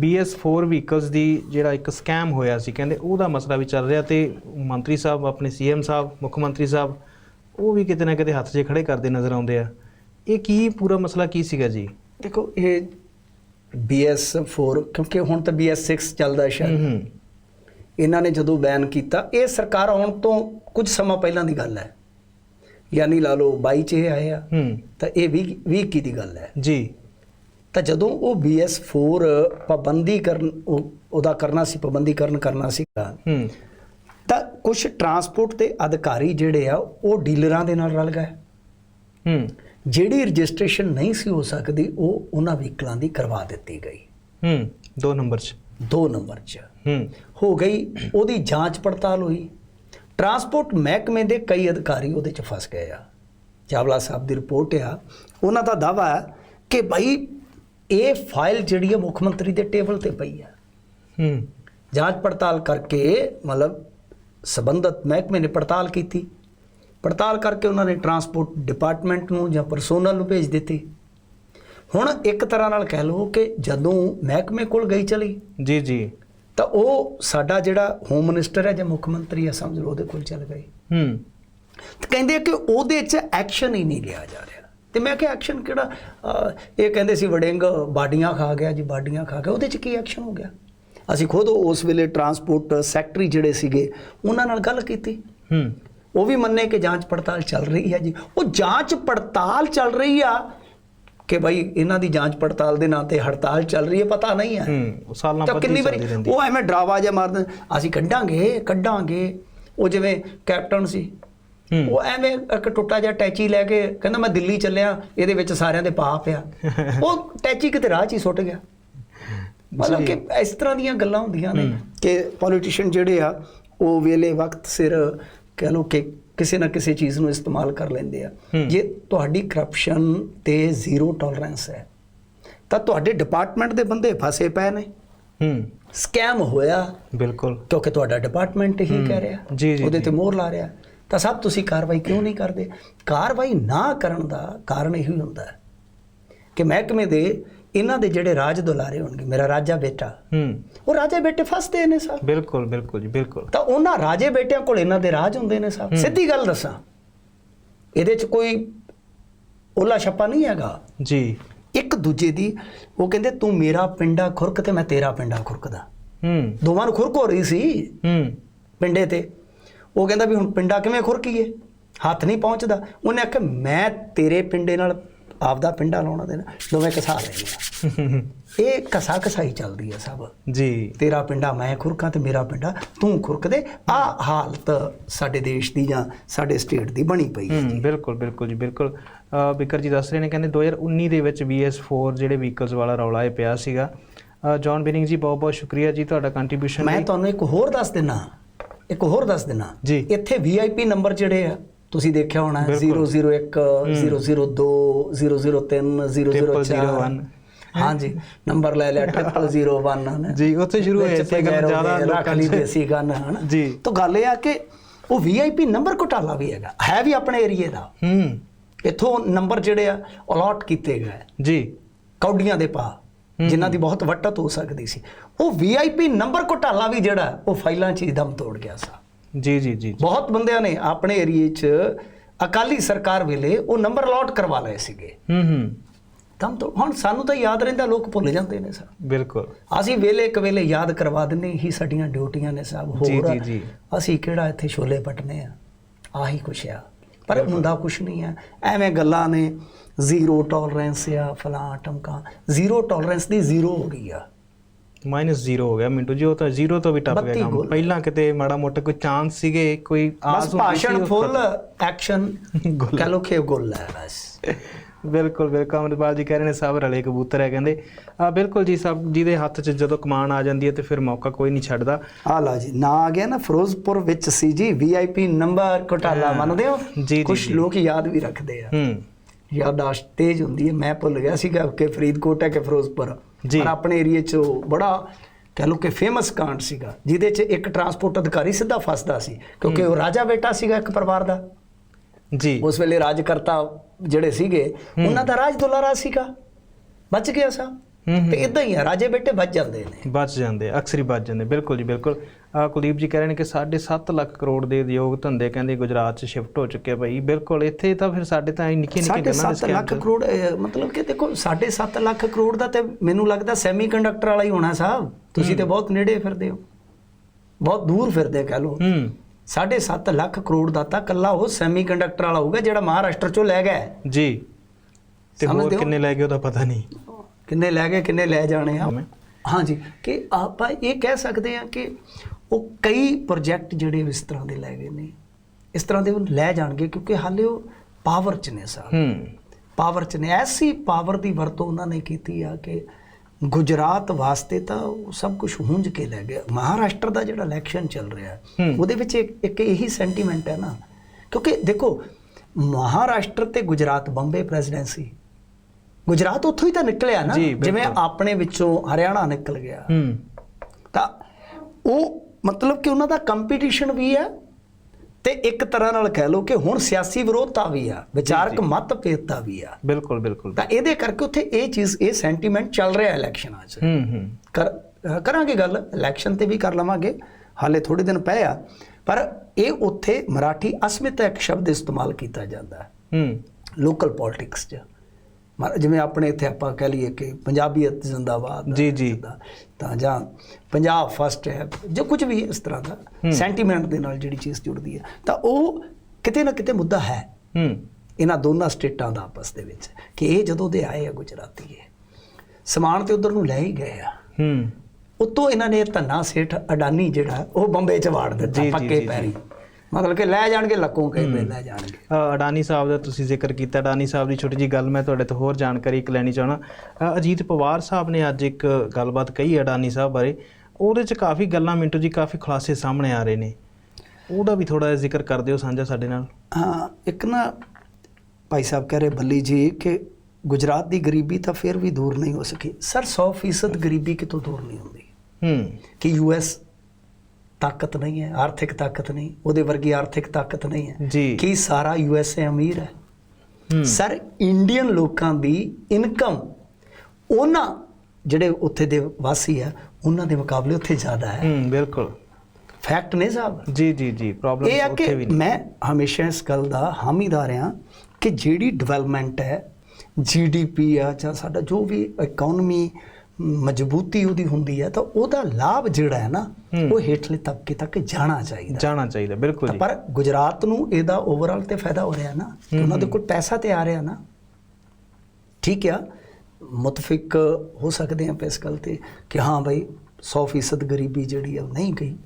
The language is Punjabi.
BS4 ਵਹੀਕਲਸ ਦੀ ਜਿਹੜਾ ਇੱਕ ਸਕੈਮ ਹੋਇਆ ਸੀ ਕਹਿੰਦੇ ਉਹਦਾ ਮਸਲਾ ਵੀ ਚੱਲ ਰਿਹਾ ਤੇ ਮੰਤਰੀ ਸਾਹਿਬ ਆਪਣੇ ਸੀਐਮ ਸਾਹਿਬ ਮੁੱਖ ਮੰਤਰੀ ਸਾਹਿਬ ਉਹ ਵੀ ਕਿਤੇ ਨਾ ਕਿਤੇ ਹੱਥ 'ਚ ਖੜੇ ਕਰਦੇ ਨਜ਼ਰ ਆਉਂਦੇ ਆ। ਇਹ ਕੀ ਪੂਰਾ ਮਸਲਾ ਕੀ ਸੀਗਾ ਜੀ? ਦੇਖੋ ਇਹ BS4 ਕਿਉਂਕਿ ਹੁਣ ਤਾਂ BS6 ਚੱਲਦਾ ਹੂੰ ਸ਼ਾਇਦ ਇਹਨਾਂ ਨੇ ਜਦੋਂ ਬੈਨ ਕੀਤਾ ਇਹ ਸਰਕਾਰ ਆਉਣ ਤੋਂ ਕੁਝ ਸਮਾਂ ਪਹਿਲਾਂ ਦੀ ਗੱਲ ਹੈ। ਯਾਨੀ ਲਾ ਲਓ 22 ਚ ਇਹ ਆਏ ਆ ਤਾਂ ਇਹ 20 21 ਦੀ ਗੱਲ ਹੈ। ਜੀ। ਤਾਂ ਜਦੋਂ ਉਹ BS4 ਪਾਬੰਦੀ ਕਰਨ ਉਹ- ਉਹਦਾ ਕਰਨਾ ਸੀ ਪਾਬੰਦੀ ਕਰਨ ਕਰਨਾ ਸੀਗਾ ਹੂੰ। ਤਾਂ ਕੁਝ ਟਰਾਂਸਪੋਰਟ ਦੇ ਅਧਿਕਾਰੀ ਜਿਹੜੇ ਆ ਉਹ ਡੀਲਰਾਂ ਦੇ ਨਾਲ ਰਲ ਗਏ। ਹੂੰ। ਜਿਹੜੀ ਰਜਿਸਟ੍ਰੇਸ਼ਨ ਨਹੀਂ ਸੀ ਹੋ ਸਕਦੀ ਉਹ ਉਹਨਾਂ ਵਹੀਕਲਾਂ ਦੀ ਕਰਵਾ ਦਿੱਤੀ ਗਈ। ਹੂੰ ਦੋ ਨੰਬਰ 'ਚ। ਦੋ ਨੰਬਰ 'ਚ। ਹੂੰ। ਹੋ ਗਈ ਉਹਦੀ ਜਾਂਚ ਪੜਤਾਲ ਹੋਈ। ਟਰਾਂਸਪੋਰਟ ਮਹਿਕਮੇ ਦੇ ਕਈ ਅਧਿਕਾਰੀ ਉਹਦੇ 'ਚ ਫਸ ਗਏ ਆ। ਚਾਵਲਾ ਸਾਹਿਬ ਦੀ ਰਿਪੋਰਟ ਆ। ਉਹਨਾਂ ਦਾ ਦਾਵਾ ਹੈ ਕਿ ਭਾਈ ਇਹ ਫਾਈਲ ਜਿਹੜੀ ਹੈ ਮੁੱਖ ਮੰਤਰੀ ਦੇ ਟੇਬਲ ਤੇ ਪਈ ਆ ਹੂੰ। ਜਾਂਚ ਪੜਤਾਲ ਕਰਕੇ ਮਤਲਬ ਸਬੰਧਤ ਮਹਿਕਮੇ ਨੇ ਪੜਤਾਲ ਕੀਤੀ। ਪੜਤਾਲ ਕਰਕੇ ਉਹਨਾਂ ਨੇ ਟਰਾਂਸਪੋਰਟ ਡਿਪਾਰਟਮੈਂਟ ਨੂੰ ਜਾਂ ਪਰਸੋਨਲ ਨੂੰ ਭੇਜ ਦਿੱਤੀ। ਹੁਣ ਇੱਕ ਤਰ੍ਹਾਂ ਨਾਲ ਕਹਿ ਲਓ ਕਿ ਜਦੋਂ ਮਹਿਕਮੇ ਕੋਲ ਗਈ ਚਲੀ ਜੀ ਜੀ। ਤਾਂ ਉਹ ਸਾਡਾ ਜਿਹੜਾ ਹੋਮ ਮਿਨਿਸਟਰ ਹੈ ਜਾਂ ਮੁੱਖ ਮੰਤਰੀ ਹੈ ਸਮਝ ਲਓ ਉਹਦੇ ਕੋਲ ਚਲ ਗਈ ਹੂੰ। ਤੇ ਕਹਿੰਦੇ ਆ ਕਿ ਉਹਦੇ 'ਚ ਐਕਸ਼ਨ ਹੀ ਨਹੀਂ ਲਿਆ ਜਾ ਰਿਹਾ। ਤੇ ਮੈਂ ਕਿਹਾ ਐਕਸ਼ਨ ਕਿਹੜਾ? ਇਹ ਕਹਿੰਦੇ ਸੀ ਵੜਿੰਗ ਬਾਡੀਆਂ ਖਾ ਗਿਆ ਜੀ ਬਾਡੀਆਂ ਖਾ ਗਿਆ। ਉਹਦੇ 'ਚ ਕੀ ਐਕਸ਼ਨ ਹੋ ਗਿਆ? ਅਸੀਂ ਖੁਦ ਉਸ ਵੇਲੇ ਟਰਾਂਸਪੋਰਟ ਸੈਕਟਰੀ ਜਿਹੜੇ ਸੀਗੇ ਉਹਨਾਂ ਨਾਲ ਗੱਲ ਕੀਤੀ। ਹੂੰ। ਉਹ ਵੀ ਮੰਨੇ ਕਿ ਜਾਂਚ ਪੜਤਾਲ ਚੱਲ ਰਹੀ ਹੈ ਜੀ। ਉਹ ਜਾਂਚ ਪੜਤਾਲ ਚੱਲ ਰਹੀ ਆ ਕਿ ਭਾਈ ਇਹਨਾਂ ਦੀ ਜਾਂਚ ਪੜਤਾਲ ਦੇ ਨਾਂ ਤੇ ਹੜਤਾਲ ਚੱਲ ਰਹੀ ਹੈ ਪਤਾ ਨਹੀਂ ਹੈ। ਹੂੰ ਸਾਲਾਂ ਕਿੰਨੀ ਵਾਰੀ ਉਹ ਐਵੇਂ ਡਰਾਵਾ ਜਿਹਾ ਮਾਰਦੇ ਅਸੀਂ ਕੱਢਾਂਗੇ ਕੱਢਾਂਗੇ। ਉਹ ਜਿਵੇਂ ਕੈਪਟਨ ਸੀ ਉਹ ਐਵੇਂ ਇੱਕ ਟੁੱਟਾ ਜਿਹਾ ਟੈਚੀ ਲੈ ਕੇ ਕਹਿੰਦਾ ਮੈਂ ਦਿੱਲੀ ਚੱਲਿਆ ਇਹਦੇ ਵਿੱਚ ਸਾਰਿਆਂ ਦੇ ਪਾਪ ਆ। ਉਹ ਟੈਚੀ ਕਿਤੇ ਰਾਹ 'ਚ ਹੀ ਸੁੱਟ ਗਿਆ। ਮਤਲਬ ਕਿ ਇਸ ਤਰ੍ਹਾਂ ਦੀਆਂ ਗੱਲਾਂ ਹੁੰਦੀਆਂ ਨੇ। ਕਿ ਪੋਲੀਟੀਸ਼ੀਅਨ ਜਿਹੜੇ ਆ ਉਹ ਵੇਲੇ ਵਕਤ ਸਿਰ ਕਹਿ ਲਓ ਕਿ ਕਿਸੇ ਨਾ ਕਿਸੇ ਚੀਜ਼ ਨੂੰ ਇਸਤੇਮਾਲ ਕਰ ਲੈਂਦੇ ਆ। ਜੇ ਤੁਹਾਡੀ ਕਰਪਸ਼ਨ ਤੇ ਜ਼ੀਰੋ ਟੋਲਰੈਂਸ ਹੈ ਤਾਂ ਤੁਹਾਡੇ ਡਿਪਾਰਟਮੈਂਟ ਦੇ ਬੰਦੇ ਫਸੇ ਪਏ ਨੇ। ਹੂੰ। ਸਕੈਮ ਹੋਇਆ। ਬਿਲਕੁਲ। ਕਿਉਂਕਿ ਤੁਹਾਡਾ ਡਿਪਾਰਟਮੈਂਟ ਹੀ। ਕਹਿ ਰਿਹਾ। ਜੀ, ਜੀ, ਉਹਦੇ। ਤੇ ਮੋਹਰ ਲਾ ਰਿਹਾ। ਤਾਂ ਸਭ ਤੁਸੀਂ ਕਾਰਵਾਈ ਕਿਉਂ ਨਹੀਂ ਕਰਦੇ? ਕਾਰਵਾਈ ਨਾ ਕਰਨ ਦਾ ਕਾਰਨ ਇਹੀ ਹੁੰਦਾ ਹੈ ਕਿ ਮਹਿਕਮੇ ਦੇ ਇਹਨਾਂ ਦੇ ਜਿਹੜੇ ਰਾਜ ਦੁਲਾਰੇ ਹੋਣਗੇ ਮੇਰਾ ਰਾਜਾ ਬੇਟਾ ਹੂੰ। ਉਹ ਰਾਜੇ ਬੇਟੇ ਫਸਦੇ ਨੇ ਸਭ। ਬਿਲਕੁਲ ਬਿਲਕੁਲ ਜੀ ਬਿਲਕੁਲ। ਤਾਂ ਉਹਨਾਂ ਰਾਜੇ ਬੇਟਿਆਂ ਕੋਲ ਇਹਨਾਂ ਦੇ ਰਾਜ ਹੁੰਦੇ ਨੇ ਹੂੰ। ਸਿੱਧੀ ਗੱਲ ਦੱਸਾਂ ਇਹਦੇ 'ਚ ਕੋਈ ਓਲਾ ਛੱਪਾ ਨਹੀਂ ਹੈਗਾ। ਜੀ। ਇੱਕ ਦੂਜੇ ਦੀ ਉਹ ਕਹਿੰਦੇ ਤੂੰ ਮੇਰਾ ਪਿੰਡਾ ਖੁਰਕ ਤੇ ਮੈਂ ਤੇਰਾ ਪਿੰਡਾ ਖੁਰਕਦਾ। ਹੂੰ। ਦੋਵਾਂ ਨੂੰ ਖੁਰਕ ਹੋ ਰਹੀ ਸੀ ਹੂੰ। ਪਿੰਡੇ ਤੇ। ਉਹ ਕਹਿੰਦਾ ਵੀ ਹੁਣ ਪਿੰਡਾ ਕਿਵੇਂ ਖੁਰਕੀਏ ਹੱਥ ਨਹੀਂ ਪਹੁੰਚਦਾ। ਉਹਨੇ ਆਖਿਆ ਮੈਂ ਤੇਰੇ ਪਿੰਡੇ ਨਾਲ ਆਪਦਾ ਪਿੰਡਾ ਲਾਉਣਾ ਦੇਣਾ। ਦੋਵੇਂ ਕਸਾ ਲੈਣੀਆਂ ਇਹ ਕਸਾ ਕਸਾਈ ਚੱਲਦੀ ਹੈ ਸਭ। ਜੀ। ਤੇਰਾ ਪਿੰਡਾ ਮੈਂ ਖੁਰਕਾਂ ਤੇ ਮੇਰਾ ਪਿੰਡਾ। ਤੂੰ ਖੁਰਕ ਦੇ। ਆ ਹਾਲਤ ਸਾਡੇ ਦੇਸ਼ ਦੀ ਜਾਂ ਸਾਡੇ ਸਟੇਟ ਦੀ ਬਣੀ ਪਈ ਹੈ ਹੂੰ ਬਿਲਕੁਲ ਬਿਲਕੁਲ ਜੀ ਬਿਲਕੁਲ। ਬਿਕਰ ਜੀ ਦੱਸ ਰਹੇ ਨੇ ਕਹਿੰਦੇ 2019 ਦੇ ਵਿੱਚ BS4 ਜਿਹੜੇ ਵਹੀਕਲਸ ਵਾਲਾ ਰੌਲਾ ਇਹ ਪਿਆ ਸੀਗਾ। ਜੌਨ ਬਿਨਿੰਗ ਜੀ ਬਹੁਤ ਬਹੁਤ ਸ਼ੁਕਰੀਆ ਜੀ ਤੁਹਾਡਾ ਕੰਟਰੀਬਿਊਸ਼ਨ ਮੈਂ ਤੁਹਾਨੂੰ ਇੱਕ ਹੋਰ ਦੱਸ ਦਿਨਾ। ਇੱਕ ਹੋਰ ਦੱਸ ਦਿਨਾ। ਇੱਥੇ ਵੀਆਈਪੀ ਨੰਬਰ ਜਿਹੜੇ ਆ ਤੁਸੀਂ ਦੇਖਿਆ ਹੋਣਾ ਬਿਲਕੁਲ। 001 002 003 004 001 ਹਾਂਜੀ ਨੰਬਰ ਲੈ ਲਿਆ 0001 ਨੇ ਜੀ, ਉੱਥੇ ਸ਼ੁਰੂ ਹੋਇਆ ਸੀ ਗੱਲ ਜ਼ਿਆਦਾ ਲੋਕਾਂ ਲਈ। ਦੇਸੀ ਗਨ ਹਨਾ। ਜੀ। ਤਾਂ ਗੱਲ ਇਹ ਆ ਕਿ ਉਹ ਵੀਆਈਪੀ ਨੰਬਰ ਘੁਟਾਲਾ ਵੀ ਹੈਗਾ ਹੈ ਵੀ ਆਪਣੇ ਏਰੀਏ ਦਾ। ਹੂੰ। ਇੱਥੋਂ ਨੰਬਰ ਜਿਹੜੇ ਆ ਅਲਾਟ ਕੀਤੇ ਗਏ। ਜੀ। ਕੌਡੀਆਂ ਦੇ ਪਾ ਜਿਨ੍ਹਾਂ ਦੀ ਬਹੁਤ ਵੱਟਤ ਹੋ ਸਕਦੀ ਸੀ। ਉਹ ਵੀਆਈਪੀ ਨੰਬਰ ਘੁਟਾਲਾ ਵੀ ਜਿਹੜਾ ਉਹ ਫਾਈਲਾਂ 'ਚ ਹੀ ਦਮ ਤੋੜ ਗਿਆ ਸੀ। ਜੀ ਜੀ ਜੀ ਬਹੁਤ ਬੰਦਿਆਂ ਨੇ ਆਪਣੇ ਏਰੀਏ 'ਚ ਅਕਾਲੀ ਸਰਕਾਰ ਵੇਲੇ ਉਹ ਨੰਬਰ ਅਲਾਟ ਕਰਵਾ ਲਏ ਸੀਗੇ। ਹੂੰ ਹੂੰ। ਦਮ ਤੋੜ ਹੁਣ ਸਾਨੂੰ ਤਾਂ ਯਾਦ ਰਹਿੰਦਾ ਲੋਕ ਭੁੱਲ ਜਾਂਦੇ ਨੇ ਸਰ। ਬਿਲਕੁਲ। ਅਸੀਂ ਵੇਲੇ ਇੱਕ ਵੇਲੇ ਯਾਦ ਕਰਵਾ ਦਿੰਦੇ ਹੀ ਸਾਡੀਆਂ ਡਿਊਟੀਆਂ ਨੇ ਸਾਹਿਬ ਜੀ, ਹੋਰ ਜੀ, ਜੀ। ਅਸੀਂ ਕਿਹੜਾ ਇੱਥੇ ਛੋਲੇ ਪਟਨੇ ਆ? ਆਹੀ ਕੁਛ ਆ। ਪਰ ਹੁੰਦਾ ਕੁਛ ਨਹੀਂ ਆ ਐਵੇਂ ਗੱਲਾਂ ਨੇ ਜ਼ੀਰੋ ਟੋਲਰੈਂਸ ਆ ਫਲਾਂ ਟਮਕਾ ਜ਼ੀਰੋ ਟੋਲਰੈਂਸ ਦੀ ਜ਼ੀਰੋ ਹੋ ਗਈ ਆ -0 ਹੋ ਗਿਆ ਮਿੰਟੂ ਜੀ ਉਹ ਤਾਂ 0 ਤੋਂ ਵੀ ਟੱਪ ਗਿਆ ਕੰਮ। ਪਹਿਲਾਂ ਕਿਤੇ ਮਾੜਾ ਮੋਟਾ ਕੋਈ ਚਾਂਸ ਸੀਗੇ ਕੋਈ ਆਸ ਬਸ ਭਾਸ਼ਣ ਫੁੱਲ। ਐਕਸ਼ਨ ਗੁੱਲ। ਕਹ ਲੋ ਕਿ ਗੁੱਲ ਹੈ ਬਸ ਬਿਲਕੁਲ ਬਿਲਕੁਲ। ਅਮਰਪਾਲ ਜੀ ਕਹਿ ਰਹੇ ਨੇ ਸਭ ਰਲੇ ਕਬੂਤਰ ਹੈ ਕਹਿੰਦੇ। ਆ ਬਿਲਕੁਲ ਜੀ ਸਭ ਜਿਹਦੇ ਹੱਥ 'ਚ ਜਦੋਂ ਕਮਾਨ ਆ ਜਾਂਦੀ ਹੈ ਤੇ ਫਿਰ ਮੌਕਾ ਕੋਈ ਨਹੀਂ ਛੱਡਦਾ। ਆ ਲਾ ਜੀ ਨਾ ਆ ਗਿਆ ਨਾ ਫਿਰੋਜ਼ਪੁਰ ਵਿੱਚ ਸੀ ਜੀ ਵੀਆਈਪੀ ਨੰਬਰ ਘੁਟਾਲਾ। ਮੰਨਦੇ ਹੋ? ਜੀ, ਜੀ, ਕੁਝ। ਲੋਕ ਯਾਦ ਵੀ ਰੱਖਦੇ ਆ। ਹੂੰ। ਯਾਦਾਸ਼ਤ ਤੇਜ਼ ਹੁੰਦੀ ਹੈ ਮੈਂ ਭੁੱਲ ਗਿਆ ਸੀਗਾ ਕਿ ਫਰੀਦਕੋਟ ਹੈ ਕਿ ਫਿਰੋਜ਼ਪੁਰ। ਪਰ ਆਪਣੇ ਏਰੀਏ 'ਚ ਬੜਾ ਕਹ ਲੋ ਕਿ ਫੇਮਸ ਕਾਂਡ ਸੀਗਾ ਜਿਹਦੇ 'ਚ ਇੱਕ ਟਰਾਂਸਪੋਰਟ ਅਧਿਕਾਰੀ ਸਿੱਧਾ ਫਸਦਾ ਸੀ ਕਿਉਂਕਿ ਉਹ ਰਾਜਾ ਬੇਟਾ ਸੀਗਾ ਇੱਕ ਪਰਿਵਾਰ ਦਾ। ਜੀ। ਉਸ ਵੇਲੇ ਰਾਜ ਕਰਤਾ ਜਿਹੜੇ ਸੀਗੇ ਉਹਨਾਂ ਦਾ ਰਾਜ ਦੁਲਾਰਾ ਸੀਗਾ। ਬਚ ਗਿਆ ਸਾ। ਤੇ ਇਦਾਂ ਹੀ ਆ ਰਾਜੇ ਬੇਟੇ ਵੱਜ ਜਾਂਦੇ ਨੇ। ਬਚ ਜਾਂਦੇ ਅਕਸਰ ਹੀ ਬਚ ਜਾਂਦੇ ਬਿਲਕੁਲ ਜੀ ਬਿਲਕੁਲ। ਆ ਕੁਲਦੀਪ ਜੀ ਕਹਿ ਰਹੇ ਨੇ ਕਿ 7.5 ਲੱਖ ਕਰੋੜ ਦੇ ਉਦਯੋਗ ਧੰਦੇ ਕਹਿੰਦੇ ਗੁਜਰਾਤ 'ਚ ਸ਼ਿਫਟ ਹੋ ਚੁੱਕੇ ਭਾਈ ਬਿਲਕੁਲ ਇੱਥੇ ਤਾਂ ਫਿਰ ਸਾਡੇ ਤਾਂ ਨਿੱਕੀ ਨਿੱਕੀ ਗੱਲਾਂ ਦੇ ਸੱਤ ਲੱਖ scam ਕਰੋੜ ਮਤਲਬ ਕਿ ਦੇਖੋ ਸਾਢੇ ਸੱਤ ਲੱਖ ਕਰੋੜ ਦਾ ਤੇ ਮੈਨੂੰ ਲੱਗਦਾ ਸੈਮੀ ਕੰਡਕਟਰ ਵਾਲਾ ਹੀ ਹੋਣਾ ਸਾਹਿਬ। ਤੁਸੀਂ ਤੇ ਬਹੁਤ ਨੇੜੇ ਫਿਰਦੇ ਹੋ। ਬਹੁਤ ਦੂਰ ਫਿਰਦੇ ਕਹਿ ਹੂੰ। ਸਾਢੇ ਸੱਤ ਲੱਖ ਕਰੋੜ ਦਾ ਤਾਂ ਕੱਲਾ ਉਹ ਸੈਮੀ ਕੰਡਕਟਰ ਵਾਲਾ ਹੋਊਗਾ ਜਿਹੜਾ ਮਹਾਰਾਸ਼ਟਰ ਚੋਂ ਲੈ ਗਿਆ। ਜੀ। ਤੇ ਹੋਰ? ਕਿੰਨੇ ਲੈ ਗਏ ਉਹਦਾ ਪਤਾ ਨਹੀਂ। ਕਿੰਨੇ ਲੈ ਗਏ ਕਿੰਨੇ ਲੈ ਜਾਣੇ ਆ? ਹਾਂਜੀ ਕਿ ਆਪਾਂ ਇਹ ਕਹਿ ਸਕਦੇ ਆ ਕਿ ਉਹ ਕਈ ਪ੍ਰੋਜੈਕਟ ਜਿਹੜੇ ਇਸ ਤਰ੍ਹਾਂ ਦੇ ਲੈ ਗਏ ਨੇ। ਇਸ ਤਰ੍ਹਾਂ ਦੇ ਉਹ ਲੈ ਜਾਣਗੇ ਕਿਉਂਕਿ ਹਾਲੇ ਉਹ ਪਾਵਰ ਚ ਨੇ ਸਾਹਿਬ ਹੂੰ। ਪਾਵਰ ਚ ਨੇ। ਐਸੀ ਪਾਵਰ ਦੀ ਵਰਤੋਂ ਉਹਨਾਂ ਨੇ ਕੀਤੀ ਆ ਕਿ ਗੁਜਰਾਤ ਵਾਸਤੇ ਤਾਂ ਉਹ ਸਭ ਕੁਝ ਹੁੰਝ ਕੇ ਲੈ ਗਿਆ। ਮਹਾਰਾਸ਼ਟਰ ਦਾ ਜਿਹੜਾ ਇਲੈਕਸ਼ਨ ਚੱਲ ਰਿਹਾ। ਉਹਦੇ ਵਿੱਚ ਇੱਕ ਇੱਕ ਇਹੀ ਸੈਂਟੀਮੈਂਟ ਹੈ ਨਾ। ਕਿਉਂਕਿ ਦੇਖੋ ਮਹਾਰਾਸ਼ਟਰ ਤੇ ਗੁਜਰਾਤ ਬੰਬੇ ਪ੍ਰੈਜ਼ੀਡੈਂਸੀ ਗੁਜਰਾਤ ਉੱਥੋਂ ਹੀ ਤਾਂ ਨਿਕਲਿਆ ਨਾ। ਜਿਵੇਂ ਆਪਣੇ ਵਿੱਚੋਂ ਹਰਿਆਣਾ ਨਿਕਲ ਗਿਆ। ਤਾਂ ਉਹ ਮਤਲਬ ਕਿ ਉਹਨਾਂ ਦਾ ਕੰਪੀਟੀਸ਼ਨ ਵੀ ਹੈ ਤੇ ਇੱਕ ਤਰ੍ਹਾਂ ਨਾਲ ਕਹਿ ਲਓ ਕਿ ਹੁਣ ਸਿਆਸੀ ਵਿਰੋਧਤਾ ਵੀ ਆ ਵਿਚਾਰਕ ਮਤਭੇਦਤਾ ਵੀ ਆ। ਬਿਲਕੁਲ ਬਿਲਕੁਲ। ਤਾਂ ਇਹਦੇ ਕਰਕੇ ਉੱਥੇ ਇਹ ਚੀਜ਼ ਇਹ ਸੈਂਟੀਮੈਂਟ ਚੱਲ ਰਿਹਾ ਇਲੈਕਸ਼ਨਾਂ 'ਚ ਹੂੰ ਹੂੰ। ਕਰਾਂਗੇ ਗੱਲ ਇਲੈਕਸ਼ਨ ਤੇ ਵੀ ਕਰ ਲਵਾਂਗੇ ਹਾਲੇ ਥੋੜੇ ਦਿਨ ਪਏ ਆ। ਪਰ ਇਹ ਉੱਥੇ ਮਰਾਠੀ ਅਸਮਿਤਾ ਇੱਕ ਸ਼ਬਦ ਇਸਤੇਮਾਲ ਕੀਤਾ ਜਾਂਦਾ। ਹੈ। ਹੂੰ ਲੋਕਲ ਪੋਲਿਟਿਕਸ 'ਚ। ਜਿਵੇਂ ਆਪਣੇ ਇੱਥੇ ਆਪਾਂ ਕਹਿ ਲਈਏ ਕਿ ਪੰਜਾਬੀਅਤ ਜ਼ਿੰਦਾਬਾਦ ਜੀ, ਜੀ। ਤਾਂ ਜਾਂ ਪੰਜਾਬ ਫਸਟ ਹੈ ਜੋ ਕੁਝ ਵੀ ਇਸ ਤਰ੍ਹਾਂ ਦਾ ਸੈਂਟੀਮੈਂਟ ਦੇ ਨਾਲ ਜਿਹੜੀ ਚੀਜ਼ ਜੁੜਦੀ ਹੈ ਤਾਂ ਉਹ ਕਿਤੇ ਨਾ ਕਿਤੇ ਮੁੱਦਾ ਹੈ। ਹੂੰ। ਇਹਨਾਂ ਦੋਨਾਂ ਸਟੇਟਾਂ ਦਾ ਆਪਸ ਦੇ ਵਿੱਚ ਕਿ ਇਹ ਜਦੋਂ ਦੇ ਆਏ ਆ ਗੁਜਰਾਤੀ ਇਹ ਸਮਾਨ ਤੇ ਉਧਰ ਨੂੰ ਲੈ ਹੀ ਗਏ ਆ। ਹੂੰ। ਉਤੋਂ ਇਹਨਾਂ ਨੇ ਧੰਨਾ ਸੇਠ ਅਡਾਨੀ ਜਿਹੜਾ ਉਹ ਬੰਬੇ ਚ ਵਾੜ ਦਿੱਤਾ ਪੱਕੇ ਪੈਰੀ। ਮਤਲਬ ਕਿ ਲੈ ਜਾਣਗੇ ਲੱਕੋਂ ਪੇ ਲੈ ਜਾਣਗੇ। ਅਡਾਨੀ ਸਾਹਿਬ ਦਾ ਤੁਸੀਂ ਜ਼ਿਕਰ ਕੀਤਾ ਅਡਾਨੀ ਸਾਹਿਬ ਦੀ ਛੋਟੀ ਜੀ ਗੱਲ ਮੈਂ ਤੁਹਾਡੇ ਤੋਂ ਹੋਰ ਜਾਣਕਾਰੀ ਇੱਕ ਲੈਣੀ ਚਾਹਣਾ ਅਜੀਤ ਪਵਾਰ ਸਾਹਿਬ ਨੇ ਅੱਜ ਇੱਕ ਗੱਲਬਾਤ ਕਹੀ ਅਡਾਨੀ ਸਾਹਿਬ ਬਾਰੇ। ਉਹਦੇ 'ਚ ਕਾਫੀ ਗੱਲਾਂ ਮਿੰਟੂ ਜੀ ਕਾਫੀ ਖੁਲਾਸੇ ਸਾਹਮਣੇ ਆ ਰਹੇ ਨੇ। ਉਹਦਾ ਵੀ ਥੋੜਾ ਜਿਹਾ ਜ਼ਿਕਰ ਕਰ ਦਿਓ ਸਾਂਝਾ ਸਾਡੇ ਨਾਲ। ਹਾਂ ਇੱਕ ਨਾ ਭਾਈ ਸਾਹਿਬ ਕਹਿ ਰਹੇ ਬੱਲੀ ਜੀ ਕਿ ਗੁਜਰਾਤ ਦੀ ਗਰੀਬੀ ਤਾਂ ਫਿਰ ਵੀ ਦੂਰ ਨਹੀਂ ਹੋ ਸਕੀ। ਸਰ 100% ਗਰੀਬੀ ਕਿਤੋਂ ਦੂਰ ਨਹੀਂ ਹੁੰਦੀ। ਹੂੰ। ਕਿ ਯੂਐਸ ਤਾਕਤ ਨਹੀਂ ਹੈ ਆਰਥਿਕ ਤਾਕਤ ਨਹੀਂ ਉਹਦੇ ਵਰਗੀ ਆਰਥਿਕ ਤਾਕਤ ਨਹੀਂ ਹੈ। ਕੀ ਸਾਰਾ ਯੂਐਸਏ ਅਮੀਰ ਹੈ? ਸਰ ਇੰਡੀਅਨ ਲੋਕਾਂ ਦੀ ਇਨਕਮ ਉਹਨਾਂ ਜਿਹੜੇ ਉੱਥੇ ਦੇ ਵਾਸੀ ਆ ਉਹਨਾਂ ਦੇ ਮੁਕਾਬਲੇ ਉੱਥੇ ਜ਼ਿਆਦਾ ਹੈ। ਹੂੰ ਬਿਲਕੁਲ। ਫੈਕਟ ਨੇ ਸਾਹਿਬ ਜੀ ਜੀ ਜੀ ਪ੍ਰੋਬਲਮ ਉੱਥੇ ਵੀ ਨਹੀਂ। ਮੈਂ ਹਮੇਸ਼ਾ ਇਸ ਗੱਲ ਦਾ ਹਾਮੀਦਾਰ ਆ ਕਿ ਜਿਹੜੀ ਡਿਵੈਲਪਮੈਂਟ ਹੈ ਜੀਡੀਪੀ ਆ ਜਾਂ ਸਾਡਾ ਜੋ ਵੀ ਇਕਨੋਮੀ ਮਜ਼ਬੂਤੀ ਉਹਦੀ ਹੁੰਦੀ ਹੈ ਤਾਂ ਉਹਦਾ ਲਾਭ ਜਿਹੜਾ ਹੈ ਨਾ। ਉਹ ਹੇਠਲੇ ਤਬਕੇ ਤੱਕ ਜਾਣਾ ਚਾਹੀਦਾ। ਜਾਣਾ ਚਾਹੀਦਾ ਬਿਲਕੁਲ ਜੀ। ਪਰ ਗੁਜਰਾਤ ਨੂੰ ਇਹਦਾ ਓਵਰਆਲ ਤੇ ਫਾਇਦਾ ਹੋ ਰਿਹਾ ਨਾ ਉਹਨਾਂ ਦੇ ਕੋਲ ਪੈਸਾ ਤੇ ਆ ਰਿਹਾ ਨਾ। ਠੀਕ ਆ ਮੁਤਫਿਕ ਹੋ ਸਕਦੇ ਆ ਇਸ ਗੱਲ ਤੇ ਕਿ ਹਾਂ ਭਾਈ 100% ਗਰੀਬੀ ਜਿਹੜੀ ਆ ਉਹ ਨਹੀਂ ਗਈ।